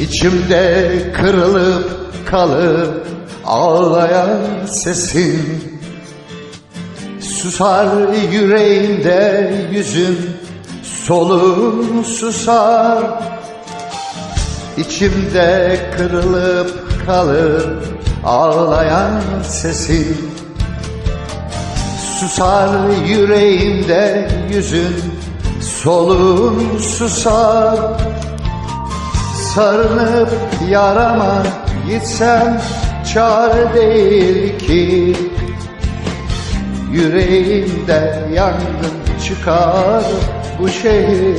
İçimde kırılıp kalır ağlayan sesin. Susar yüreğimde yüzün solun susar. İçimde kırılıp kalır ağlayan sesin. Susar yüreğimde yüzün solun susar Sarınıp yarama gitsem çare değil ki. Yüreğimde yangın çıkar bu şehir